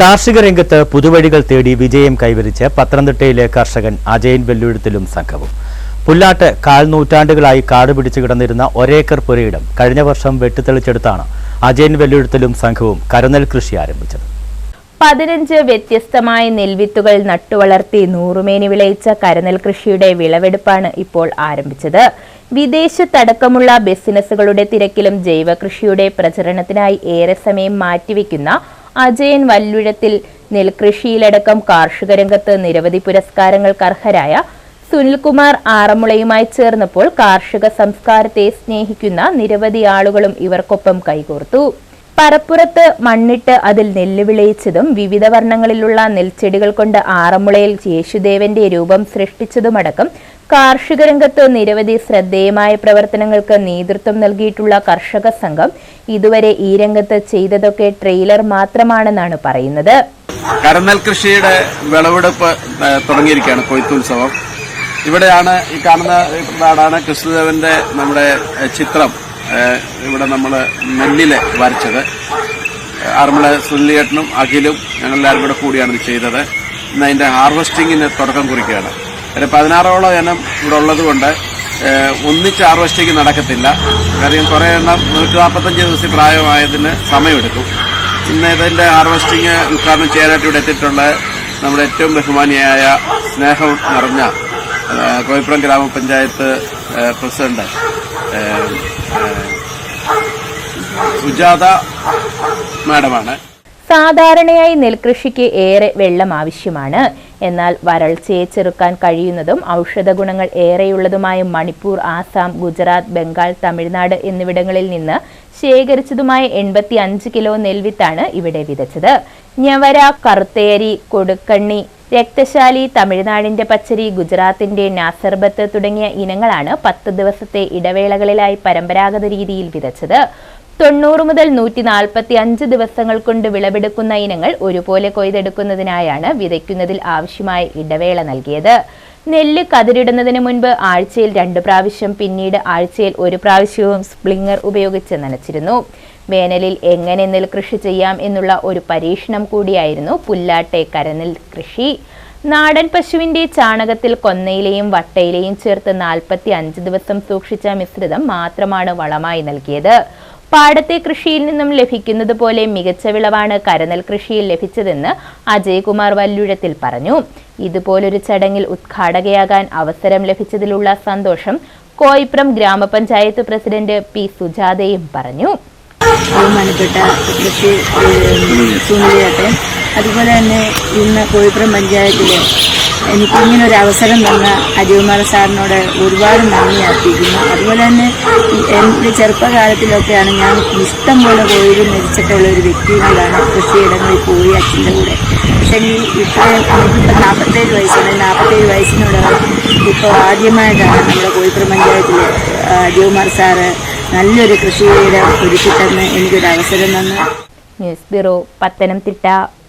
കാർഷിക രംഗത്ത് പുതുവഴികൾ തേടി വിജയം കൈവരിച്ച് പത്തനംതിട്ടയിലെ കർഷകൻ അജയൻ വെല്ലുഴുത്തിലും സംഘവും. പുല്ലാട്ട് കാൽ നൂറ്റാണ്ടുകളായി കാട് പിടിച്ചു കിടന്നിരുന്ന ഒരേക്കർ പുരയിടം കഴിഞ്ഞ വർഷം വെട്ടിത്തെളിച്ചെടുത്താണ് അജയൻ വെല്ലുഴുത്തിലും സംഘവും കരുനെൽ കൃഷി ആരംഭിച്ചത്. പതിനഞ്ച് വ്യത്യസ്തമായ നെൽവിത്തുകൾ നട്ടുവളർത്തി നൂറുമേനി വിളയിച്ച കരനെൽ കൃഷിയുടെ വിളവെടുപ്പാണ് ഇപ്പോൾ ആരംഭിച്ചത്. വിദേശത്തടക്കമുള്ള ബിസിനസ്സുകളുടെ തിരക്കിലും ജൈവ കൃഷിയുടെ പ്രചരണത്തിനായി ഏറെ സമയം മാറ്റിവെക്കുന്ന അജയൻ വല്ലുഴത്തിൽ നെൽകൃഷിയിലടക്കം കാർഷിക രംഗത്ത് നിരവധി പുരസ്കാരങ്ങൾക്ക് അർഹരായ സുനിൽകുമാർ ആറന്മുളയുമായി ചേർന്നപ്പോൾ കാർഷിക സംസ്കാരത്തെ സ്നേഹിക്കുന്ന നിരവധി ആളുകളും ഇവർക്കൊപ്പം കൈകോർത്തു. പറപ്പുറത്ത് മണ്ണിട്ട് അതിൽ നെല്ല് വിളയിച്ചതും വിവിധ വർണങ്ങളിലുള്ള നെൽച്ചെടികൾ കൊണ്ട് ആറന്മുളയിൽ യേശുദേവന്റെ രൂപം സൃഷ്ടിച്ചതുമടക്കം കാർഷിക രംഗത്ത് നിരവധി ശ്രദ്ധേയമായ പ്രവർത്തനങ്ങൾക്ക് നേതൃത്വം നൽകിയിട്ടുള്ള കർഷക സംഘം ഇതുവരെ ഈ രംഗത്ത് ചെയ്തതൊക്കെ ട്രെയിലർ മാത്രമാണെന്നാണ് പറയുന്നത്. കരനെൽ കൃഷിയുടെ വിളവെടുപ്പ് തുടങ്ങിയിരിക്കുകയാണ് കൊയ്ത്തുത്സവം. ഇവിടെയാണ് ഈ കാണുന്ന നാടാണ് കൃഷ്ണദേവന്റെ നമ്മുടെ ചിത്രം. ഇവിടെ നമ്മൾ നെല്ലിൽ വരച്ചത്. ആറന്മുള സുനിലേട്ടനും അഖിലും ഞങ്ങളെല്ലാവരും കൂടെ കൂടിയാണ് ഇത് ചെയ്തത്. ഇന്ന് അതിന്റെ ഹാർവസ്റ്റിങ്ങിന് തുടക്കം കുറിക്കുകയാണ്. ഒരു പതിനാറോളം ഇനം ഇവിടെ ഉള്ളതുകൊണ്ട് ഒന്നിച്ച് ഹാർവെസ്റ്റിങ് നടക്കത്തില്ല. കാര്യം കുറേ എണ്ണം നൂറ്റി നാൽപ്പത്തഞ്ച് ദിവസം പ്രായമായതിന് സമയമെടുക്കും. ഇന്ന് ഇതിന്റെ ഹാർവെസ്റ്റിങ് ഉദ്ഘാടനം ചെയ്യാനായിട്ട് ഇവിടെ എത്തിയിട്ടുള്ള നമ്മുടെ ഏറ്റവും ബഹുമാനിയായ സ്നേഹം നിറഞ്ഞ കോഴിപ്പുറം ഗ്രാമപഞ്ചായത്ത് പ്രസിഡന്റ് സുജാത മാഡമാണ്. സാധാരണയായി നെൽകൃഷിക്ക് ഏറെ വെള്ളം ആവശ്യമാണ്. എന്നാൽ വരൾച്ചയെ ചെറുക്കാൻ കഴിയുന്നതും ഔഷധ ഗുണങ്ങൾ ഏറെയുള്ളതുമായ മണിപ്പൂർ ആസാം ഗുജറാത്ത് ബംഗാൾ തമിഴ്നാട് എന്നിവിടങ്ങളിൽ നിന്ന് ശേഖരിച്ചതുമായ എൺപത്തി അഞ്ച് കിലോ നെൽവിത്താണ് ഇവിടെ വിതച്ചത്. ഞവര കറുത്തേരി കൊടുക്കണ്ണി രക്തശാലി തമിഴ്നാടിന്റെ പച്ചരി ഗുജറാത്തിന്റെ നാസർബത്ത് തുടങ്ങിയ ഇനങ്ങളാണ് പത്ത് ദിവസത്തെ ഇടവേളകളിലായി പരമ്പരാഗത രീതിയിൽ വിതച്ചത്. തൊണ്ണൂറ് മുതൽ നൂറ്റി നാൽപ്പത്തി അഞ്ച് ദിവസങ്ങൾ കൊണ്ട് വിളവെടുക്കുന്ന ഇനങ്ങൾ ഒരുപോലെ കൊയ്തെടുക്കുന്നതിനായാണ് വിതയ്ക്കുന്നതിൽ ആവശ്യമായ ഇടവേള നൽകിയത്. നെല്ല് കതിരിടുന്നതിന് മുൻപ് ആഴ്ചയിൽ രണ്ട് പ്രാവശ്യം പിന്നീട് ആഴ്ചയിൽ ഒരു പ്രാവശ്യവും സ്പ്ലിങ്ങർ ഉപയോഗിച്ച് നനച്ചിരുന്നു. വേനലിൽ എങ്ങനെ നെൽകൃഷി ചെയ്യാം എന്നുള്ള ഒരു പരീക്ഷണം കൂടിയായിരുന്നു പുല്ലാട്ടെ കരനെൽ കൃഷി. നാടൻ പശുവിന്റെ ചാണകത്തിൽ കൊന്നയിലെയും വട്ടയിലെയും ചേർത്ത് നാൽപ്പത്തി അഞ്ച് ദിവസം സൂക്ഷിച്ച മിശ്രിതം മാത്രമാണ് വളമായി നൽകിയത്. പാടത്തെ കൃഷിയിൽ നിന്നും ലഭിക്കുന്നത് പോലെ മികച്ച വിളവാണ് കരനൽ കൃഷിയിൽ ലഭിച്ചതെന്ന് അജയ്കുമാർ വല്ലുഴത്തിൽ പറഞ്ഞു. ഇതുപോലൊരു ചടങ്ങിൽ ഉദ്ഘാടകയാകാൻ അവസരം ലഭിച്ചതിലുള്ള സന്തോഷം കോയിപ്രം ഗ്രാമപഞ്ചായത്ത് പ്രസിഡന്റ് പി സുജാതയും പറഞ്ഞു. അതുപോലെ തന്നെ ഇന്ന് കോഴിപ്പുറം പഞ്ചായത്തിൽ എനിക്ക് ഇങ്ങനെ ഒരു അവസരം തന്ന അജയകുമാർ സാറിനോട് ഒരുപാട് നന്ദി അർപ്പിക്കുന്നു. അതുപോലെ തന്നെ എന്റെ ചെറുപ്പകാലത്തിലൊക്കെയാണ് ഞാൻ ഇഷ്ടം പോലെ കോഴിയിൽ മരിച്ചിട്ടുള്ള ഒരു വ്യക്തി കൂടാണ് കൃഷിയിടങ്ങളിൽ പോയി അച്ഛന്റെ കൂടെ. പക്ഷേ ഈ ഇപ്പം എനിക്കിപ്പോൾ നാൽപ്പത്തേഴ് വയസ്സുണ്ട് നാൽപ്പത്തേഴ് വയസ്സിനോട് ഇപ്പോൾ ആദ്യമായിട്ടാണ് നമ്മുടെ കോഴിപ്പുറം പഞ്ചായത്തിൽ അജയകുമാർ സാറ് നല്ലൊരു കൃഷിയുടെ ഒരുക്കി എനിക്കൊരു അവസരം തന്നു. News bureau Pathanamthitta.